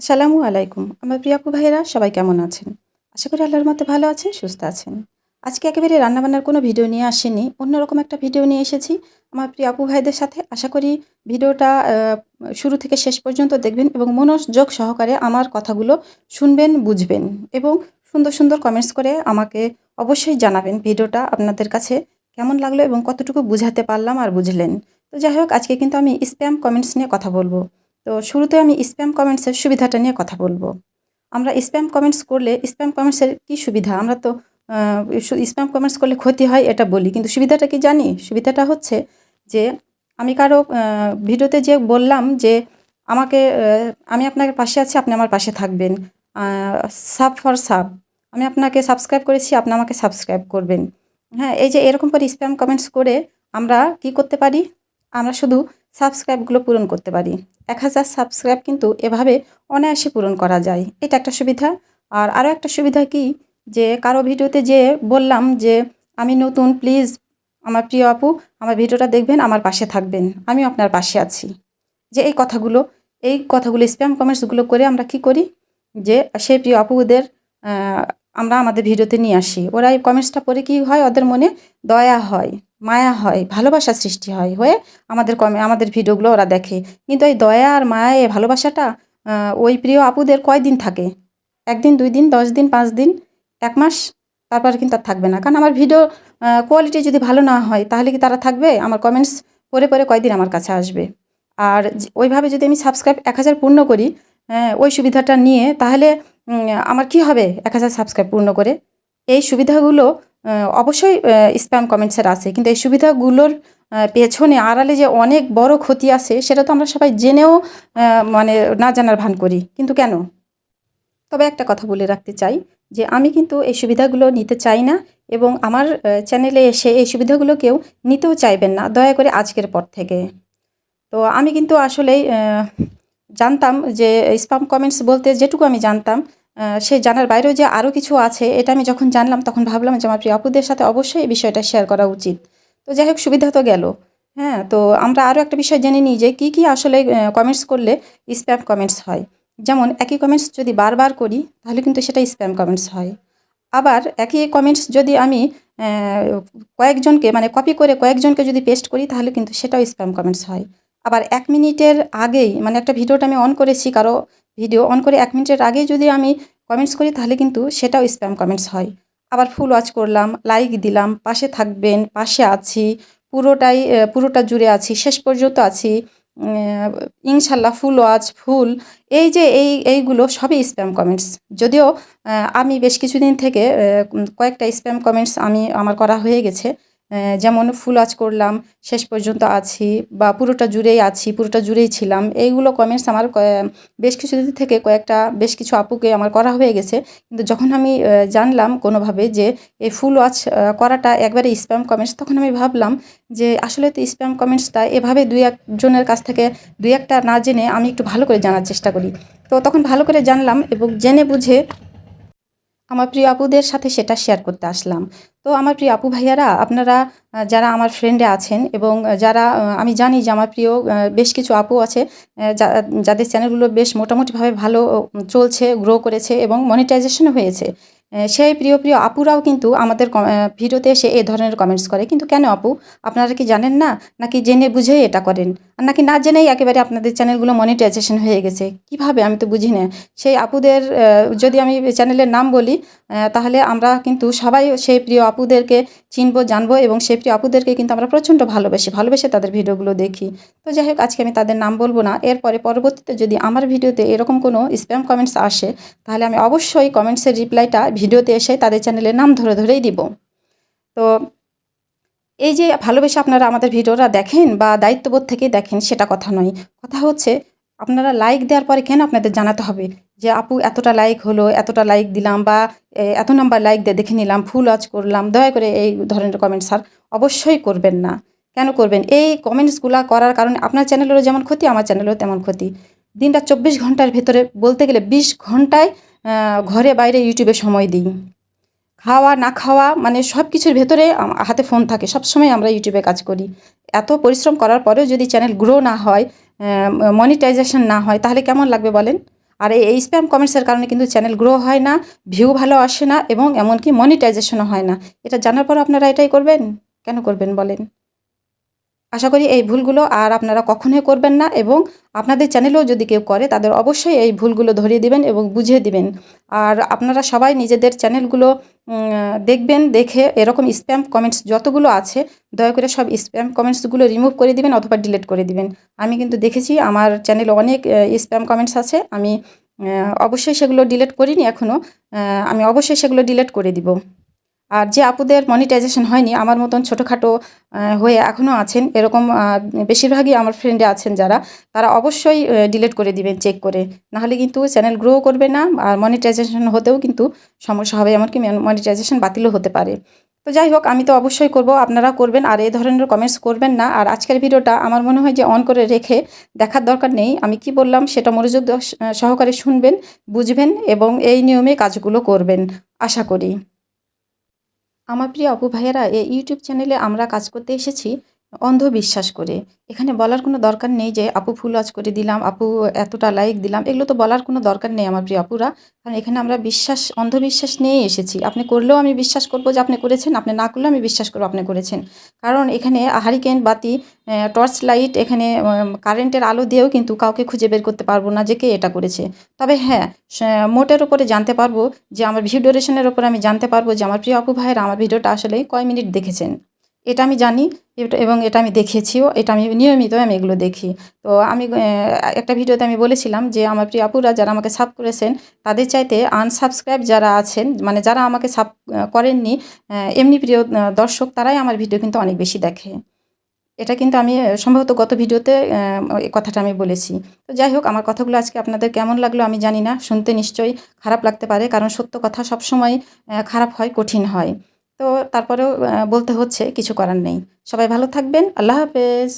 আসসালামু আলাইকুম। আমার প্রিয় আপু ভাইয়েরা, সবাই কেমন আছেন? আশা করি আল্লাহর মতো ভালো আছেন, সুস্থ আছেন। আজকে একেবারে রান্নাবান্নার কোনো ভিডিও নিয়ে আসেনি, অন্যরকম একটা ভিডিও নিয়ে এসেছি। আমার প্রিয়াপু ভাইদের সাথে আশা করি ভিডিওটা শুরু থেকে শেষ পর্যন্ত দেখবেন এবং মনোযোগ সহকারে আমার কথাগুলো শুনবেন, বুঝবেন এবং সুন্দর সুন্দর কমেন্টস করে আমাকে অবশ্যই জানাবেন ভিডিওটা আপনাদের কাছে কেমন লাগল এবং কতটুকু বুঝাতে পারলাম আর বুঝলেন। তো যাই হোক, আজকে কিন্তু আমি স্প্যাম কমেন্টস নিয়ে কথা বলব। তো শুরুতে আমি স্প্যাম কমেন্টসের সুবিধাটা নিয়ে কথা বলব। আমরা স্প্যাম কমেন্টস করলে স্প্যাম কমেন্টসের কী সুবিধা? আমরা তো স্প্যাম কমেন্টস করলে ক্ষতি হয় এটা বলি, কিন্তু সুবিধাটা কি জানি? সুবিধাটা হচ্ছে যে আমি কারও ভিডিওতে যে বললাম যে আমাকে আমি আপনার পাশে আছি, আপনি আমার পাশে থাকবেন। সাব ফর সাব আমি আপনাকে সাবস্ক্রাইব করেছি, আপনি আমাকে সাবস্ক্রাইব করবেন। হ্যাঁ এই যে এরকম করে স্প্যাম কমেন্টস করে আমরা কি করতে পারি? আমরা শুধু সাবস্ক্রাইবগুলো পূরণ করতে পারি। এক হাজার সাবস্ক্রাইব কিন্তু এভাবে অনায়াসে পূরণ করা যায়। এটা একটা সুবিধা। আর আরও একটা সুবিধা কি? যে কারও ভিডিওতে যে বললাম যে, আমি নতুন প্লিজ আমার প্রিয় আপু, আমার ভিডিওটা দেখবেন, আমার পাশে থাকবেন। আমিও আপনার পাশে আছি। যে এই কথাগুলো এই কথাগুলো স্প্যাম কমেন্টসগুলো করে আমরা কি করি? যে সেই প্রিয় আপুদের আমরা আমাদের ভিডিওতে নিয়ে আসি। ওরা এই কমেন্টসটা পড়ে কি হয়? ওদের মনে দয়া হয়। মায়া হয়, ভালোবাসা সৃষ্টি হয় হয়ে আমাদের কমে, আমাদের ভিডিওগুলো ওরা দেখে। কিন্তু এই দয়া আর মায়া এই ভালোবাসাটা ওই প্রিয় আপুদের কয়দিন থাকে? একদিন, দুই দিন, দশ দিন, পাঁচ দিন, এক মাস? তারপর কিন্তু আর থাকবে না। কারণ আমার ভিডিও কোয়ালিটি যদি ভালো না হয়, তাহলে কি তারা থাকবে? আমার কমেন্টস পরে পরে কয়দিন আমার কাছে আসবে? আর ওইভাবে যদি আমি সাবস্ক্রাইব এক হাজার পূর্ণ করি ওই সুবিধাটা নিয়ে, তাহলে আমার কি হবে এক হাজার সাবস্ক্রাইব পূর্ণ করে? এই সুবিধাগুলো অবশ্যই স্প্যাম কমেন্টসের আছে। কিন্তু এই সুবিধাগুলোর পেছনে আড়ালে যে অনেক বড় ক্ষতি আছে, সেটা তো আমরা সবাই জেনেও মানে না জানার ভান করি। কিন্তু কেন? তবে একটা কথা বলে রাখতে চাই, যে আমি কিন্তু এই সুবিধাগুলো নিতে চাই না এবং আমার চ্যানেলে এসে এই সুবিধাগুলো কেউ নিতেও চাইবেন না, দয়া করে আজকের পর থেকে। তো আমি কিন্তু আসলেই জানতাম যে স্পাম কমেন্টস বলতে যেটুকু আমি জানতাম সে জানার বাইরেও যে আরও কিছু আছে, এটা আমি যখন জানলাম তখন ভাবলাম যে আমার প্রিয় আপুদের সাথে অবশ্যই এই বিষয়টা শেয়ার করা উচিত। তো যাই হোক, সুবিধা তো গেল। হ্যাঁ তো আমরা আরও একটা বিষয় জেনে নিই যে কী কী আসলে কমেন্টস করলে স্প্যাম কমেন্টস হয়। যেমন, একই কমেন্টস যদি বারবার করি, তাহলে কিন্তু সেটা স্প্যাম কমেন্টস হয়। আবার একই কমেন্টস যদি আমি কয়েকজনকে মানে কপি করে কয়েকজনকে যদি পেস্ট করি, তাহলে কিন্তু সেটাও স্প্যাম কমেন্টস হয়। আবার এক মিনিটের আগেই মানে একটা ভিডিওটা আমি অন করেছি, কারও ভিডিও অন করে এক মিনিটের আগেই যদি আমি কমেন্টস করি, তাহলে কিন্তু সেটাও স্প্যাম কমেন্টস হয়। আবার ফুল ওয়াচ করলাম লাইক দিলাম, পাশে থাকবেন, পাশে আছি, পুরোটাই পুরোটা জুড়ে আছি, শেষ পর্যন্ত আছি ইনশাল্লাহ ফুল ওয়াচ ফুল এই যে এই, এইগুলো সবই স্প্যাম কমেন্টস যদিও আমি বেশ কিছুদিন থেকে কয়েকটা স্প্যাম কমেন্টস আমি, আমার করা হয়ে গেছে। যেমন ফুল আজ করলাম, শেষ পর্যন্ত আছি বা পুরোটা জুড়েই আছি, পুরোটা জুড়েই ছিলাম, এইগুলো কমেন্টস আমার বেশ কিছুদিন থেকে কয়েকটা বেশ কিছু আপুকে আমার করা হয়ে গেছে। কিন্তু যখন আমি জানলাম কোনোভাবে যে এই ফুল ওয়াচ করাটা একবারে স্প্যাম কমেন্টস তখন আমি ভাবলাম যে আসলে তো স্প্যাম কমেন্টসটা এভাবে দুই একজনের কাছ থেকে দুই একটা না জেনে আমি একটু ভালো করে জানার চেষ্টা করি। তো তখন ভালো করে জানলাম এবং জেনে বুঝে আমার প্রিয় আপুদের সাথে সেটা শেয়ার করতে আসলাম। তো আমার প্রিয় আপু ভাইয়ারা, আপনারা যারা আমার ফ্রেন্ডে আছেন এবং যারা আমি জানি যে আমার প্রিয় বেশ কিছু আপু আছে যাদের চ্যানেলগুলো বেশ মোটামুটিভাবে ভালো চলছে গ্রো করেছে এবং মনিটাইজেশনও হয়েছে। সেই প্রিয় প্রিয় আপুরাও কিন্তু আমাদের ভিডিওতে এসে এ ধরনের কমেন্টস করে। কিন্তু কেন আপু? আপনারা কি জানেন না? নাকি জেনে বুঝেই এটা করেন? নাকি না জেনেই একেবারে আপনাদের চ্যানেলগুলো মনিটাইজেশন হয়ে গেছে? কীভাবে? আমি তো বুঝি না সেই আপুদের যদি আমি চ্যানেলের নাম বলি তাহলে আমরা কিন্তু সবাই সেই প্রিয় আপুদেরকে চিনবো, জানব এবং সেই প্রিয় আপুদেরকে কিন্তু আমরা প্রচণ্ড ভালোবাসি। ভালোবেসে তাদের ভিডিওগুলো দেখি। তো যাই হোক, আজকে আমি তাদের নাম বলব না। এরপরে পরবর্তীতে যদি আমার ভিডিওতে এরকম কোনো স্প্যাম কমেন্টস আসে, তাহলে আমি অবশ্যই কমেন্টসের রিপ্লাইটা ভিডিওতে এসে তাদের চ্যানেলের নাম ধরে ধরেই দিব। তো এই যে ভালোবেসে আপনারা আমাদের ভিডিওটা দেখেন বা দায়িত্ববোধ থেকে দেখেন সেটা কথা নয়। কথা হচ্ছে, আপনারা লাইক দেওয়ার পরে কেন আপনাদের জানাতে হবে? যে আপু এতটা লাইক হলো, এতটা লাইক দিলাম বা এত নাম্বার লাইক দিয়ে দেখে নিলাম ফুল ওয়াচ করলাম, দয়া করে এই ধরনের কমেন্টস স্যার অবশ্যই করবেন না। কেন করবেন? এই কমেন্টসগুলো করার কারণে আপনার চ্যানেলেরও যেমন ক্ষতি, আমার চ্যানেলেরও তেমন ক্ষতি। দিনটা চব্বিশ ঘণ্টার ভেতরে বলতে গেলে বিশ ঘন্টায় ঘরে বাইরে ইউটিউবে সময় দিই। খাওয়া, না খাওয়া মানে সব কিছুর ভেতরে হাতে ফোন থাকে। সবসময় আমরা ইউটিউবে কাজ করি। এত পরিশ্রম করার পরেও যদি চ্যানেল গ্রো না হয় মনিটাইজেশন না হয়, তাহলে কেমন লাগবে বলেন? আর এই স্প্যাম কমেন্টসের কারণে কিন্তু চ্যানেল গ্রো হয় না ভিউ ভালো আসে না, এবং এমনকি মনিটাইজেশনও হয় না। এটা জানার পর আপনারা এটাই করবেন? কেন করবেন বলেন? আশা করি এই ভুলগুলো আর আপনারা কখনোই করবেন না এবং আপনাদের চ্যানেলেও যদি কেউ করে, তাদের অবশ্যই এই ভুলগুলো ধরিয়ে দিবেন এবং বুঝিয়ে দিবেন। আর আপনারা সবাই নিজেদের চ্যানেলগুলো দেখবেন, দেখে এরকম স্প্যাম কমেন্টস যতগুলো আছে, দয়া করে সব স্প্যাম কমেন্টসগুলো রিমুভ করে দিবেন অথবা ডিলিট করে দিবেন। আমি কিন্তু দেখেছি আমার চ্যানেলে অনেক স্প্যাম কমেন্টস আছে, আমি অবশ্যই সেগুলো ডিলিট করিনি এখনও আমি অবশ্যই সেগুলো ডিলিট করে দিব। আর যে আপুদের মনিটাইজেশন হয়নি, আমার মতন ছোটোখাটো হয়ে এখনও আছেন, এরকম বেশিরভাগই আমার ফ্রেন্ডে আছেন যারা, তারা অবশ্যই ডিলিট করে দিবেন চেক করে। নাহলে কিন্তু চ্যানেল গ্রো করবে না, আর মনিটাইজেশন হতেও কিন্তু সমস্যা হবে, এমনকি মনিটাইজেশন বাতিলও হতে পারে। তো যাই হোক, আমি তো অবশ্যই করব আপনারা করবেন, আর এই ধরনের কমেন্টস করবেন না। আর আজকের ভিডিওটা আমার মনে হয় যে অন করে রেখে দেখার দরকার নেই। আমি কি বললাম, সেটা মনোযোগ সহকারে শুনবেন, বুঝবেন, এবং এই নিয়মে কাজগুলো করবেন, আশা করি। আমার প্রিয় অপু ভাইয়েরা এই ইউটিউব চ্যানেলে আমরা কাজ করতে এসেছি। অন্ধবিশ্বাস করে। এখানে বলার কোনো দরকার নেই যে, আপু ফুল ওয়াচ করে দিলাম, আপু এতটা লাইক দিলাম। এগুলো তো বলার কোনো দরকার নেই আমার প্রিয় আপুরা। কারণ এখানে আমরা বিশ্বাস, অন্ধবিশ্বাস নিয়েই এসেছি। আপনি করলেও আমি বিশ্বাস করব যে আপনি করেছেন, আপনি না করলেও আমি বিশ্বাস করব আপনি করেছেন। কারণ এখানে হারিকেন বাতি টর্চ লাইট এখানে কারেন্টের আলো দিয়েও কিন্তু কাউকে খুঁজে বের করতে পারব না যে কে এটা করেছে। তবে হ্যাঁ মোটের ওপরে জানতে পারব যে আমার ভিডিও ডিউরেশনের উপর আমি জানতে পারব যে আমার প্রিয় আপু ভাইয়েরা আমার ভিডিওটা আসলে কয় মিনিট দেখেছেন। এটা আমি জানি এবং এটা আমি দেখেছিও, এটা আমি নিয়মিত আমি এগুলো দেখি। তো আমি একটা ভিডিওতে আমি বলেছিলাম যে আমার প্রিয় আপুরা যারা আমাকে সাব করেছেন, তাদের চাইতে আনসাবস্ক্রাইব যারা আছেন মানে যারা আমাকে সাব করেননি এমনি প্রিয় দর্শক, তারাই আমার ভিডিও কিন্তু অনেক বেশি দেখে। এটা কিন্তু আমি সম্ভবত গত ভিডিওতে কথাটা আমি বলেছি। তো যাই হোক, আমার কথাগুলো আজকে আপনাদের কেমন লাগল আমি জানি না, শুনতে নিশ্চয়ই খারাপ লাগতে পারে, কারণ সত্য কথা সবসময় খারাপ হয়, কঠিন হয়। তো তারপরেও বলতে হচ্ছে কিছু করার নেই। সবাই ভালো থাকবেন। আল্লাহ হাফেজ।